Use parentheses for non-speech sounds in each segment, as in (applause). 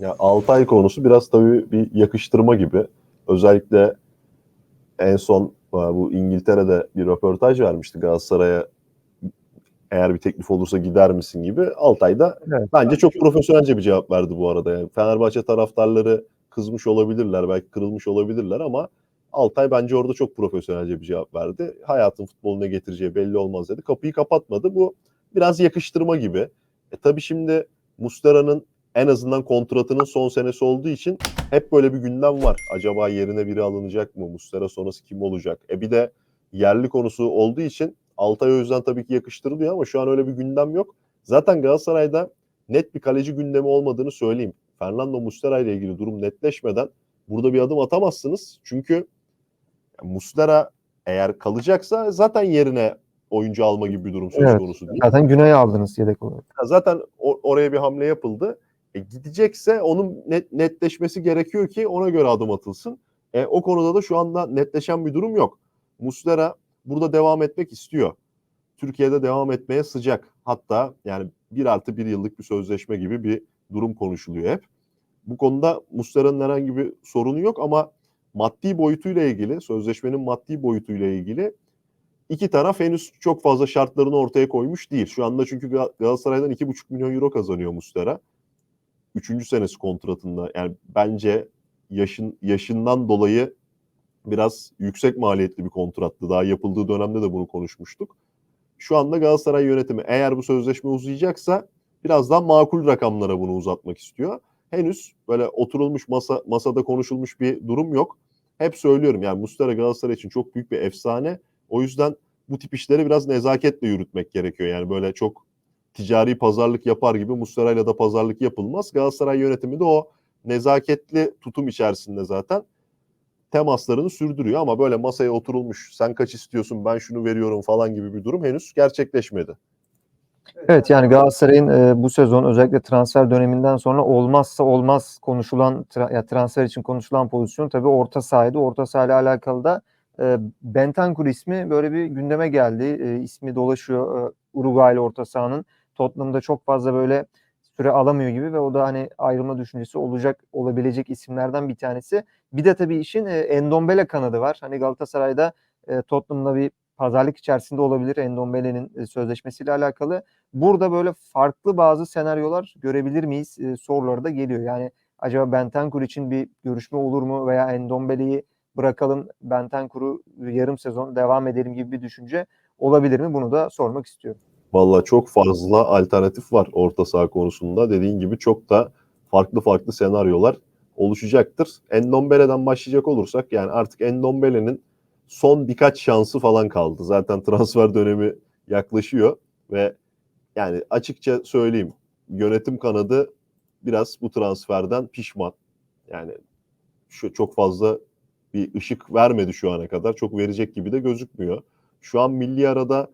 Ya Altay konusu biraz tabii bir yakıştırma gibi. Özellikle en son bu İngiltere'de bir röportaj vermişti Galatasaray'a eğer bir teklif olursa gider misin gibi. Altay da Evet. bence çok profesyonelce bir cevap verdi bu arada. Yani Fenerbahçe taraftarları kızmış olabilirler, belki kırılmış olabilirler ama Altay bence orada çok profesyonelce bir cevap verdi. Hayatın futboluna getireceği belli olmaz dedi. Kapıyı kapatmadı. Bu biraz yakıştırma gibi. E tabii şimdi Mustera'nın en azından kontratının son senesi olduğu için hep böyle bir gündem var. Acaba yerine biri alınacak mı? Mustera sonrası kim olacak? E bir de yerli konusu olduğu için Altay o yüzden tabii ki yakıştırılıyor ama şu an öyle bir gündem yok. Zaten Galatasaray'da net bir kaleci gündemi olmadığını söyleyeyim. Fernando Muslera ile ilgili durum netleşmeden burada bir adım atamazsınız. Çünkü Muslera eğer kalacaksa zaten yerine oyuncu alma gibi bir durum söz Evet. konusu değil. Zaten Güney aldınız yedek olarak. Zaten o- oraya bir hamle yapıldı. E, gidecekse onun net, netleşmesi gerekiyor ki ona göre adım atılsın. E, o konuda da şu anda netleşen bir durum yok. Muslera burada devam etmek istiyor. Türkiye'de devam etmeye sıcak. Hatta yani bir artı bir yıllık bir sözleşme gibi bir durum konuşuluyor hep. Bu konuda Muslera'nın herhangi bir sorunu yok ama maddi boyutuyla ilgili, sözleşmenin maddi boyutuyla ilgili iki taraf henüz çok fazla şartlarını ortaya koymuş değil. Şu anda çünkü Gal- Galatasaray'dan 2,5 milyon euro kazanıyor Muslera. Üçüncü senesi kontratında. Yani bence yaşın yaşından dolayı biraz yüksek maliyetli bir kontrattı. Daha yapıldığı dönemde de bunu konuşmuştuk. Şu anda Galatasaray yönetimi eğer bu sözleşme uzayacaksa biraz daha makul rakamlara bunu uzatmak istiyor. Henüz böyle oturulmuş masa masada konuşulmuş bir durum yok. Hep söylüyorum yani Muslera Galatasaray için çok büyük bir efsane. O yüzden bu tip işleri biraz nezaketle yürütmek gerekiyor. Yani böyle çok ticari pazarlık yapar gibi Muslera'yla da pazarlık yapılmaz. Galatasaray yönetimi de o nezaketli tutum içerisinde zaten temaslarını sürdürüyor ama böyle masaya oturulmuş sen kaç istiyorsun ben şunu veriyorum falan gibi bir durum henüz gerçekleşmedi. Evet yani Galatasaray'ın e, bu sezon özellikle transfer döneminden sonra olmazsa olmaz konuşulan tra- ya transfer için konuşulan pozisyon tabii orta sahaydı. Orta sahayla alakalı da e, Bentancur ismi böyle bir gündeme geldi. E, ismi dolaşıyor e, Uruguaylı orta sahanın. Tottenham'da çok fazla böyle süre alamıyor gibi ve o da hani ayrılma düşüncesi olacak olabilecek isimlerden bir tanesi. Bir de tabii işin e, Endombele kanadı var. Hani Galatasaray'da e, Tottenham'la bir pazarlık içerisinde olabilir Endombele'nin e, sözleşmesiyle alakalı. Burada böyle farklı bazı senaryolar görebilir miyiz e, soruları da geliyor. Yani acaba Bentancur için bir görüşme olur mu veya Endombele'yi bırakalım Bentancur'u yarım sezon devam edelim gibi bir düşünce olabilir mi? Bunu da sormak istiyorum. Valla çok fazla alternatif var orta saha konusunda. Dediğin gibi çok da farklı farklı senaryolar oluşacaktır. Endombele'den başlayacak olursak yani artık Endombele'nin son birkaç şansı falan kaldı. Zaten transfer dönemi yaklaşıyor ve yani açıkça söyleyeyim yönetim kanadı biraz bu transferden pişman. Yani şu çok fazla bir ışık vermedi şu ana kadar. Çok verecek gibi de gözükmüyor. Şu an milli arada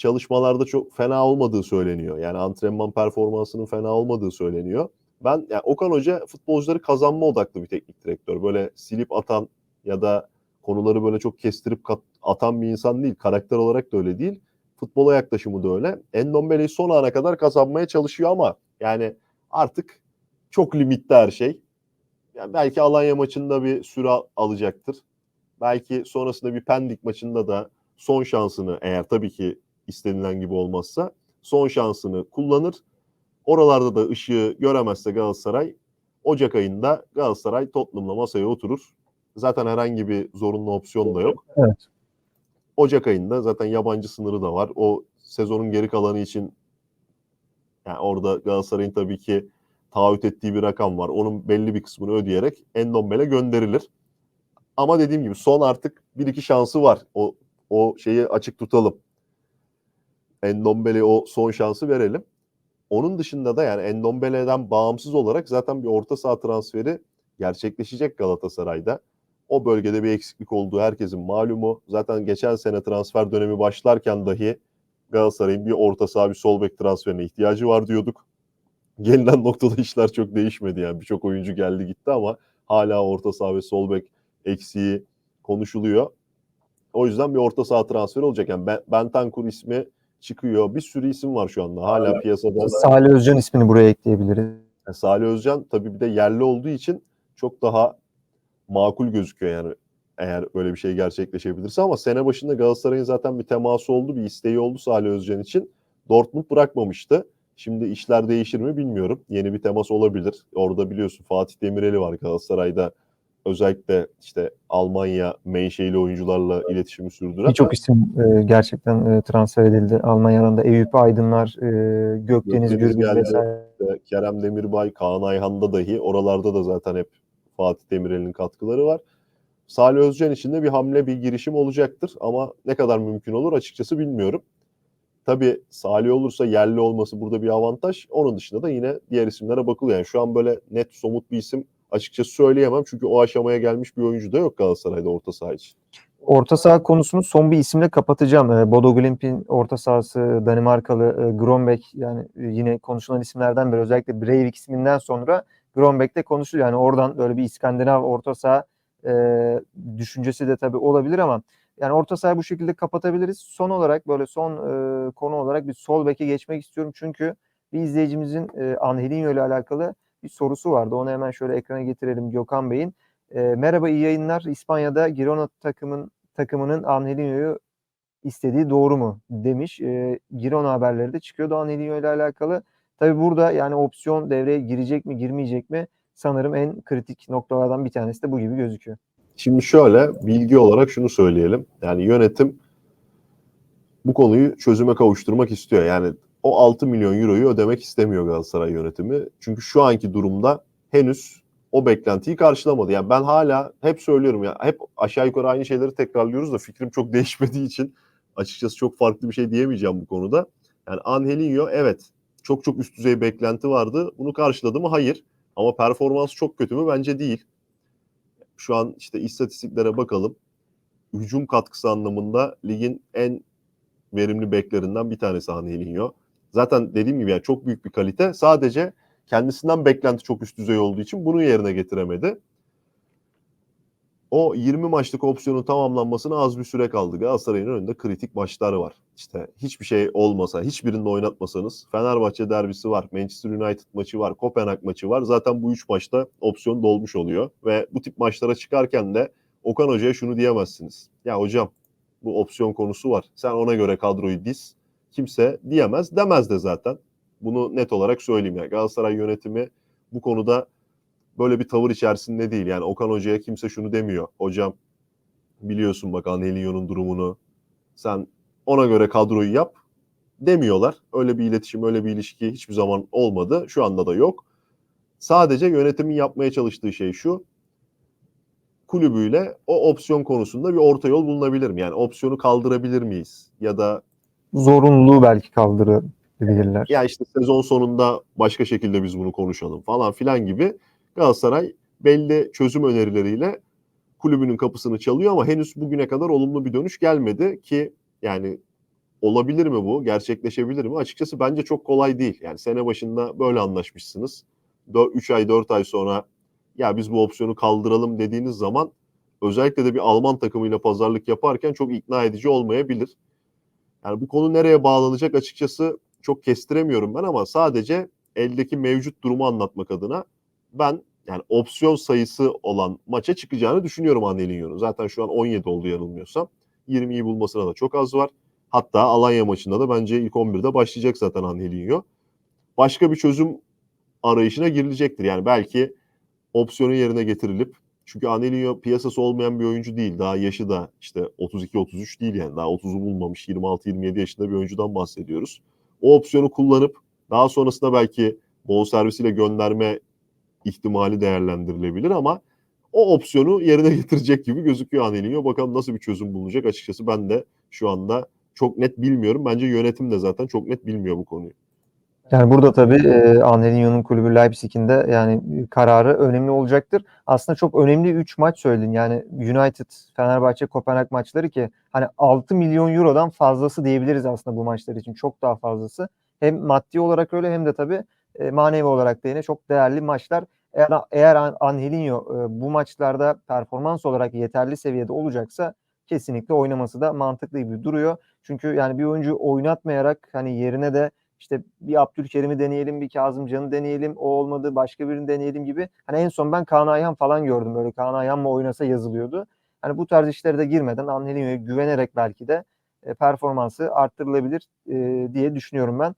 çalışmalarda çok fena olmadığı söyleniyor. Yani antrenman performansının fena olmadığı söyleniyor. Ben yani Okan Hoca futbolcuları kazanma odaklı bir teknik direktör. Böyle silip atan ya da konuları böyle çok kestirip kat- atan bir insan değil. Karakter olarak da öyle değil. Futbola yaklaşımı da öyle. Endombele'yi son ana kadar kazanmaya çalışıyor ama yani artık çok limitte her şey. Yani belki Alanya maçında bir süre al- alacaktır. Belki sonrasında bir Pendik maçında da son şansını eğer tabii ki istenilen gibi olmazsa son şansını kullanır. Oralarda da ışığı göremezse Galatasaray Ocak ayında Galatasaray Tottenham'la masaya oturur. Zaten herhangi bir zorunlu opsiyon da yok. Evet. Ocak ayında zaten yabancı sınırı da var. O sezonun geri kalanı için yani orada Galatasaray'ın tabii ki taahhüt ettiği bir rakam var. Onun belli bir kısmını ödeyerek Endombele gönderilir. Ama dediğim gibi son artık bir iki şansı var. O o şeyi açık tutalım. Endombele'ye o son şansı verelim. Onun dışında da yani Endombele'den bağımsız olarak zaten bir orta saha transferi gerçekleşecek Galatasaray'da. O bölgede bir eksiklik olduğu herkesin malumu. Zaten geçen sene transfer dönemi başlarken dahi Galatasaray'ın bir orta saha bir sol bek transferine ihtiyacı var diyorduk. Gelinen noktada işler çok değişmedi yani. Birçok oyuncu geldi gitti ama hala orta saha ve sol bek eksiği konuşuluyor. O yüzden bir orta saha transferi olacak. Yani Ben- Bentancur ismi çıkıyor. Bir sürü isim var şu anda. Hala piyasada. Salih Özcan ismini buraya ekleyebiliriz. E, Salih Özcan tabii bir de yerli olduğu için çok daha makul gözüküyor yani eğer böyle bir şey gerçekleşebilirse ama sene başında Galatasaray'ın zaten bir teması oldu, bir isteği oldu Salih Özcan için. Dortmund bırakmamıştı. Şimdi işler değişir mi bilmiyorum. Yeni bir temas olabilir. Orada biliyorsun Fatih Demireli var Galatasaray'da. Özellikle işte Almanya menşeili oyuncularla iletişimi sürdüren. Birçok isim e, gerçekten e, transfer edildi. Almanya'dan da Eyüp Aydınlar, e, Gökdeniz Gökdeniz Gürbüz vesaire. Kerem Demirbay, Kaan Ayhan'da dahi oralarda da zaten hep Fatih Demirel'in katkıları var. Salih Özcan için de bir hamle, bir girişim olacaktır ama ne kadar mümkün olur açıkçası bilmiyorum. Tabii Salih olursa yerli olması burada bir avantaj. Onun dışında da yine diğer isimlere bakılıyor. Yani şu an böyle net somut bir isim açıkçası söyleyemem. Çünkü o aşamaya gelmiş bir oyuncu da yok Galatasaray'da orta saha için. Orta saha konusunu son bir isimle kapatacağım. E, Bodo Glimt'in orta sahası Danimarkalı e, Grombeck yani e, yine konuşulan isimlerden biri. Özellikle Breivik isminden sonra Grombeck de konuşuluyor. Yani oradan böyle bir İskandinav orta saha e, düşüncesi de tabii olabilir ama yani orta sahayı bu şekilde kapatabiliriz. Son olarak böyle son e, konu olarak bir sol beke geçmek istiyorum. Çünkü bir izleyicimizin e, Angelinho ile alakalı bir sorusu vardı. Onu hemen şöyle ekrana getirelim Gökhan Bey'in. E, merhaba iyi yayınlar. İspanya'da Girona takımın takımının Angelinho'yu istediği doğru mu demiş. E, Girona haberleri de çıkıyordu Angelinho ile alakalı. Tabii burada yani opsiyon devreye girecek mi girmeyecek mi sanırım en kritik noktalardan bir tanesi de bu gibi gözüküyor. Şimdi şöyle bilgi olarak şunu söyleyelim. Yani yönetim bu konuyu çözüme kavuşturmak istiyor. Yani o 6 milyon euroyu ödemek istemiyor Galatasaray yönetimi. Çünkü şu anki durumda henüz o beklentiyi karşılamadı. Yani ben hala hep söylüyorum ya hep aşağı yukarı aynı şeyleri tekrarlıyoruz da fikrim çok (laughs) değişmediği için açıkçası çok farklı bir şey diyemeyeceğim bu konuda. Yani Angelinho evet çok çok üst düzey beklenti vardı. Bunu karşıladı mı? Hayır. Ama performans çok kötü mü? Bence değil. Şu an işte istatistiklere bakalım. Hücum katkısı anlamında ligin en verimli beklerinden bir tanesi Angelinho. Zaten dediğim gibi yani çok büyük bir kalite. Sadece kendisinden beklenti çok üst düzey olduğu için bunu yerine getiremedi. O 20 maçlık opsiyonun tamamlanmasına az bir süre kaldı. Galatasaray'ın önünde kritik maçlar var. İşte hiçbir şey olmasa, hiçbirini oynatmasanız Fenerbahçe derbisi var, Manchester United maçı var, Kopenhag maçı var. Zaten bu üç maçta opsiyon dolmuş oluyor. Ve bu tip maçlara çıkarken de Okan Hoca'ya şunu diyemezsiniz. Ya hocam bu opsiyon konusu var. Sen ona göre kadroyu diz. Kimse diyemez, demez de zaten. Bunu net olarak söyleyeyim ya. Galatasaray yönetimi bu konuda böyle bir tavır içerisinde değil. Yani Okan Hoca'ya kimse şunu demiyor. Hocam biliyorsun bak Angelinho'nun durumunu. Sen ona göre kadroyu yap demiyorlar. Öyle bir iletişim, öyle bir ilişki hiçbir zaman olmadı. Şu anda da yok. Sadece yönetimin yapmaya çalıştığı şey şu. Kulübüyle o opsiyon konusunda bir orta yol bulunabilir mi? Yani opsiyonu kaldırabilir miyiz? Ya da Zorunluluğu belki kaldırabilirler. ya işte sezon sonunda başka şekilde biz bunu konuşalım falan filan gibi Galatasaray belli çözüm önerileriyle kulübünün kapısını çalıyor ama henüz bugüne kadar olumlu bir dönüş gelmedi ki yani olabilir mi bu? Gerçekleşebilir mi? Açıkçası bence çok kolay değil. Yani sene başında böyle anlaşmışsınız. 3 ay 4 ay sonra ya biz bu opsiyonu kaldıralım dediğiniz zaman özellikle de bir Alman takımıyla pazarlık yaparken çok ikna edici olmayabilir. Yani bu konu nereye bağlanacak açıkçası çok kestiremiyorum ben ama sadece eldeki mevcut durumu anlatmak adına ben yani opsiyon sayısı olan maça çıkacağını düşünüyorum Angelinho'nun. Zaten şu an 17 oldu yanılmıyorsam. 20'yi bulmasına da çok az var. Hatta Alanya maçında da bence ilk 11'de başlayacak zaten Angelinho. Başka bir çözüm arayışına girilecektir. Yani belki opsiyonu yerine getirilip çünkü Angelinho piyasası olmayan bir oyuncu değil. Daha yaşı da işte 32-33 değil yani. Daha 30'u bulmamış 26-27 yaşında bir oyuncudan bahsediyoruz. O opsiyonu kullanıp daha sonrasında belki bonservisiyle gönderme ihtimali değerlendirilebilir ama o opsiyonu yerine (laughs) getirecek gibi gözüküyor Angelinho. Bakalım nasıl bir çözüm bulunacak açıkçası ben de şu anda çok net bilmiyorum. Bence yönetim de zaten çok net bilmiyor bu konuyu. Yani burada tabii e, Angelinho'nun kulübü Leipzig'in de yani kararı önemli olacaktır. Aslında çok önemli 3 maç söyledin. Yani United, Fenerbahçe, Kopenhag maçları ki hani 6 milyon eurodan fazlası diyebiliriz aslında bu maçlar için. Çok daha fazlası. Hem maddi olarak öyle hem de tabii e, manevi olarak da yine çok değerli maçlar. Eğer, eğer Angelinho e, bu maçlarda performans olarak yeterli seviyede olacaksa kesinlikle oynaması da mantıklı gibi duruyor. Çünkü yani bir oyuncu oynatmayarak hani yerine de işte bir Abdülkerim'i deneyelim, bir Kazımcan'ı deneyelim, o olmadı başka birini deneyelim gibi. Hani en son ben Kaan Ayhan falan gördüm böyle Kaan Ayhan mı oynasa yazılıyordu. Hani bu tarz işlere de girmeden Angelinho'ya güvenerek belki de e, performansı arttırılabilir e, diye düşünüyorum ben.